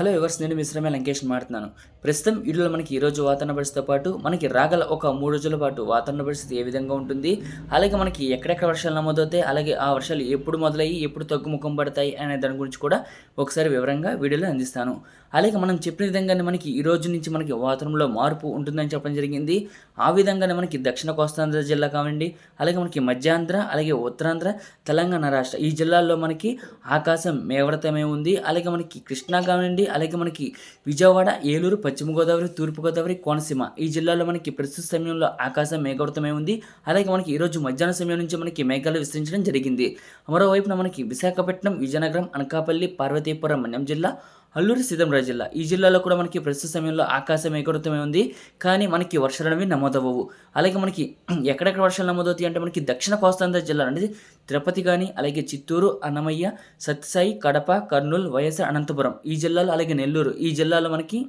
Hello ఎవర్స్ నేను మిశ్రమే లంకేష్ మాట్లాడుతున్నాను. ప్రస్తుతం వీడియోలో మనకి ఈరోజు వాతావరణ పరిస్థితితో పాటు మనకి రాగల ఒక మూడు రోజుల పాటు వాతావరణ పరిస్థితి ఏ విధంగా ఉంటుంది అలాగే మనకి ఎక్కడెక్కడ వర్షాలు నమోదవుతాయి అలాగే ఆ వర్షాలు ఎప్పుడు మొదలయ్యి ఎప్పుడు తగ్గుముఖం పడతాయి అనే దాని గురించి కూడా ఒకసారి వివరంగా వీడియోలో అందిస్తాను. అలాగే మనం చెప్పిన విధంగానే మనకి ఈ రోజు నుంచి మనకి వాతావరణంలో మార్పు ఉంటుందని చెప్పడం జరిగింది. ఆ విధంగానే మనకి దక్షిణ కోస్తాంధ్ర జిల్లా కావండి అలాగే మనకి మధ్యాంధ్ర అలాగే ఉత్తరాంధ్ర తెలంగాణ రాష్ట్ర ఈ జిల్లాల్లో మనకి ఆకాశం మేవడతమే ఉంది అలాగే మనకి కృష్ణా కావండి అలాగే మనకి విజయవాడ ఏలూరు పశ్చిమ గోదావరి తూర్పు గోదావరి కోనసీమ ఈ జిల్లాలో మనకి ప్రస్తుత సమయంలో ఆకాశం మేఘవృతమై ఉంది. అలాగే మనకి ఈరోజు మధ్యాహ్నం సమయం నుంచి మనకి మేఘాలు విస్తరించడం జరిగింది. మరోవైపున మనకి విశాఖపట్నం విజయనగరం అనకాపల్లి పార్వతీపురం మన్యం జిల్లా అల్లూరి సీతంరాజు జిల్లా. ఈ జిల్లాలో కూడా మనకి ప్రస్తుత సమయంలో ఆకాశం ఏకృతమే ఉంది. కానీ మనకి వర్షాలు అనేవి నమోదవ్వవు. అలాగే మనకి ఎక్కడెక్కడ వర్షాలు నమోదవుతాయి అంటే మనకి దక్షిణ కోస్తాంధ్ర జిల్లా అనేది తిరుపతి కానీ అలాగే చిత్తూరు అన్నమయ్య సత్యసాయి కడప కర్నూలు వైఎస్ఆర్ అనంతపురం ఈ జిల్లాలో అలాగే నెల్లూరు ఈ జిల్లాలో మనకి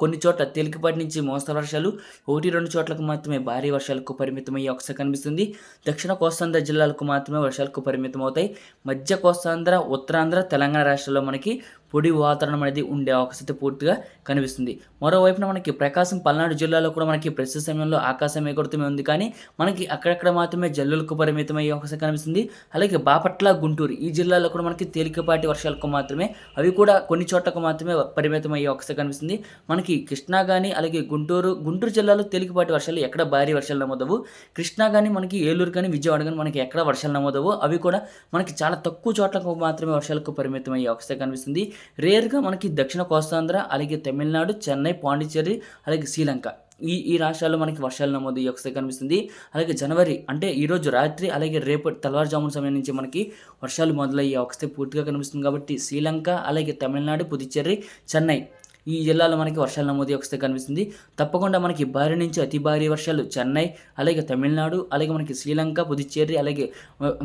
కొన్ని చోట్ల తేలికపాటి నుంచి మోస్తరు వర్షాలు ఒకటి రెండు చోట్లకు మాత్రమే భారీ వర్షాలకు పరిమితమయ్యే అవకాశం కనిపిస్తుంది. దక్షిణ కోస్తాంధ్ర జిల్లాలకు మాత్రమే వర్షాలకు పరిమితం అవుతాయి మధ్య కోస్తాంధ్ర ఉత్తరాంధ్ర తెలంగాణ రాష్ట్రాల్లో మనకి పొడి వాతావరణం అనేది ఉండే అవకాశం పూర్తిగా కనిపిస్తుంది. మరోవైపున మనకి ప్రకాశం పల్నాడు జిల్లాలో కూడా మనకి ప్రస్తుత సమయంలో ఆకాశం ఎగురుతూనే ఉంది. కానీ మనకి అక్కడక్కడ మాత్రమే జల్లులకు పరిమితమయ్యే అవకాశం కనిపిస్తుంది. అలాగే బాపట్ల గుంటూరు ఈ జిల్లాలో కూడా మనకి తేలికపాటి వర్షాలకు మాత్రమే అవి కూడా కొన్ని చోట్లకు మాత్రమే పరిమితమయ్యే అవకాశం కనిపిస్తుంది. మనకి కృష్ణా కానీ అలాగే గుంటూరు గుంటూరు జిల్లాలో తేలికపాటి వర్షాలు ఎక్కడ భారీ వర్షాలు నమోదవు కృష్ణా కానీ మనకి ఏలూరు కానీ విజయవాడ కానీ మనకి ఎక్కడ వర్షాలు నమోదవు అవి కూడా మనకి చాలా తక్కువ చోట్లకు మాత్రమే వర్షాలకు పరిమితమయ్యే అవకాశం కనిపిస్తుంది. రేర్గా మనకి దక్షిణ కోస్తాంధ్ర అలాగే తమిళనాడు చెన్నై పాండిచ్చేరి అలాగే శ్రీలంక. ఈ ఈ రాష్ట్రాల్లో మనకి వర్షాలు నమోదు ఈ ఒకసారి కనిపిస్తుంది. అలాగే జనవరి అంటే ఈరోజు రాత్రి అలాగే రేపు తెల్లవారుజామున సమయం నుంచి మనకి వర్షాలు మొదలయ్యే ఒకసారి పూర్తిగా కనిపిస్తుంది కాబట్టి శ్రీలంక అలాగే తమిళనాడు పుదుచ్చేరి చెన్నై ఈ జిల్లాలో మనకి వర్షాలు నమోదు ఒకసారి కనిపిస్తుంది. తప్పకుండా మనకి భారీ నుంచి అతి భారీ వర్షాలు చెన్నై అలాగే తమిళనాడు అలాగే మనకి శ్రీలంక పుదుచ్చేరి అలాగే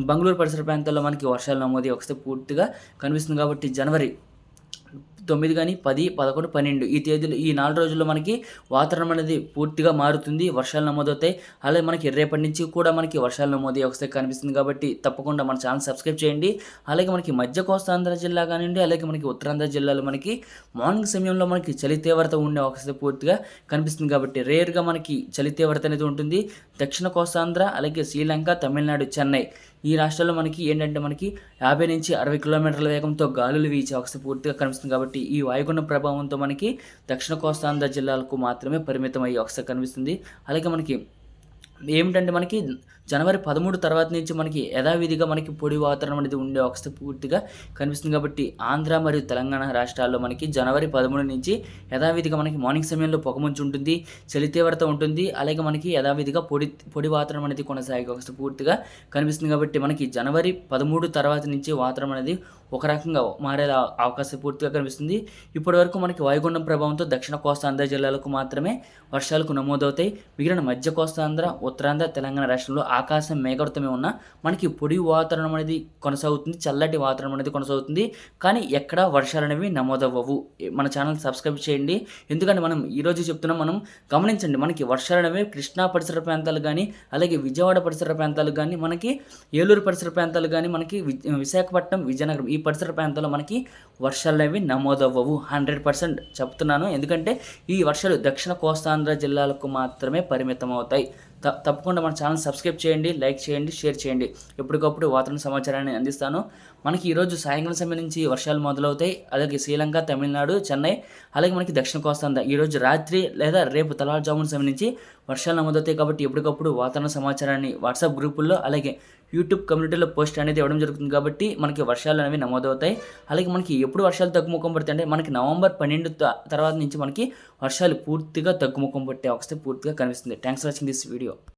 బెంగళూరు పరిసర ప్రాంతాల్లో మనకి వర్షాలు నమోదు ఒకసారి పూర్తిగా కనిపిస్తుంది కాబట్టి జనవరి తొమ్మిది కానీ పది పదకొండు పన్నెండు. ఈ తేదీలు ఈ నాలుగు రోజుల్లో మనకి వాతావరణం అనేది పూర్తిగా మారుతుంది వర్షాలు నమోదవుతాయి. అలాగే మనకి రేపటి నుంచి కూడా మనకి వర్షాలు నమోదు వస్తే కనిపిస్తుంది కాబట్టి తప్పకుండా మన ఛానల్ సబ్స్క్రైబ్ చేయండి. అలాగే మనకి మధ్య కోస్తాంధ్ర జిల్లా కానివ్వండి అలాగే మనకి ఉత్తరాంధ్ర జిల్లాలో మనకి మార్నింగ్ సమయంలో మనకి చలి తీవ్రత ఉండే అవకాశం పూర్తిగా కనిపిస్తుంది కాబట్టి రేర్గా మనకి చలి తీవ్రత అనేది ఉంటుంది. దక్షిణ కోస్తాంధ్ర అలాగే శ్రీలంక తమిళనాడు చెన్నై. ఈ రాష్ట్రాల్లో మనకి ఏంటంటే మనకి యాభై నుంచి అరవై కిలోమీటర్ల వేగంతో గాలులు వీచే అవకాశం పూర్తిగా కనిపిస్తుంది కాబట్టి ఈ వాయుగుండ ప్రభావంతో మనకి దక్షిణ కోస్తాంధ్ర జిల్లాలకు మాత్రమే పరిమితం అయ్యే ఒకసారి కనిపిస్తుంది. అలాగే మనకి ఏమిటంటే మనకి జనవరి పదమూడు తర్వాత నుంచి మనకి యథావిధిగా మనకి పొడి వాతావరణం అనేది ఉండే అవస్థ పూర్తిగా కనిపిస్తుంది కాబట్టి ఆంధ్ర మరియు తెలంగాణ రాష్ట్రాల్లో మనకి జనవరి పదమూడు నుంచి యథావిధిగా మనకి మార్నింగ్ సమయంలో పొగమంచు ఉంటుంది చలి తీవ్రత ఉంటుంది అలాగే మనకి యథావిధిగా పొడి పొడి వాతావరణం అనేది కొనసాగే అవస్థ పూర్తిగా కనిపిస్తుంది కాబట్టి మనకి జనవరి పదమూడు తర్వాత నుంచి వాతావరణం అనేది ఒక రకంగా మారే అవకాశం పూర్తిగా కనిపిస్తుంది. ఇప్పటి వరకు మనకి వాయుగుండం ప్రభావంతో దక్షిణ కోస్తాంధ్ర జిల్లాలకు మాత్రమే వర్షాలకు నమోదవుతాయి. మిగిలిన మధ్య కోస్తాంధ్ర ఉత్తరాంధ్ర తెలంగాణ రాష్ట్రంలో ఆకాశం మేఘవృతమే ఉన్న మనకి పొడి వాతావరణం అనేది కొనసాగుతుంది. చల్లటి వాతావరణం అనేది కొనసాగుతుంది. కానీ ఎక్కడ వర్షాలు అనేవి నమోదవ్వవు. మన ఛానల్ సబ్స్క్రైబ్ చేయండి. ఎందుకంటే మనం ఈరోజు చెప్తున్నాం మనం గమనించండి. మనకి వర్షాలు అనేవి కృష్ణా పరిసర ప్రాంతాలు కానీ అలాగే విజయవాడ పరిసర ప్రాంతాలు కానీ మనకి ఏలూరు పరిసర ప్రాంతాలు కానీ మనకి విశాఖపట్నం విజయనగరం ఈ ఈ పరిసర ప్రాంతంలో మనకి వర్షాలు అనేవి నమోదవ్వవు. హండ్రెడ్ పర్సెంట్ చెప్తున్నాను. ఎందుకంటే ఈ వర్షాలు దక్షిణ కోస్తాంధ్ర జిల్లాలకు మాత్రమే పరిమితం అవుతాయి తప్పకుండా మన ఛానల్ సబ్స్క్రైబ్ చేయండి లైక్ చేయండి షేర్ చేయండి. ఎప్పటికప్పుడు వాతావరణ సమాచారాన్ని అందిస్తాను. మనకి ఈరోజు సాయంకాలం సమయం నుంచి వర్షాలు మొదలవుతాయి. అలాగే శ్రీలంక తమిళనాడు చెన్నై అలాగే మనకి దక్షిణ కోస్తాంధ్ర. ఈరోజు రాత్రి లేదా రేపు తెల్లవారుజామున సమయం నుంచి వర్షాలు నమోదవుతాయి కాబట్టి ఎప్పటికప్పుడు వాతావరణ సమాచారాన్ని వాట్సాప్ గ్రూపుల్లో అలాగే యూట్యూబ్ కమ్యూనిటీలో పోస్ట్ అనేది ఇవ్వడం జరుగుతుంది కాబట్టి మనకి వర్షాలు అనేవి నమోదవుతాయి. అలాగే మనకి ఎప్పుడు వర్షాలు తగ్గుముఖం పడతాయి అంటే మనకి నవంబర్ పన్నెండు తర్వాత నుంచి మనకి వర్షాలు పూర్తిగా తగ్గుముఖం పట్టే అవస్థ పూర్తిగా కనిపిస్తుంది. Thanks for watching this video.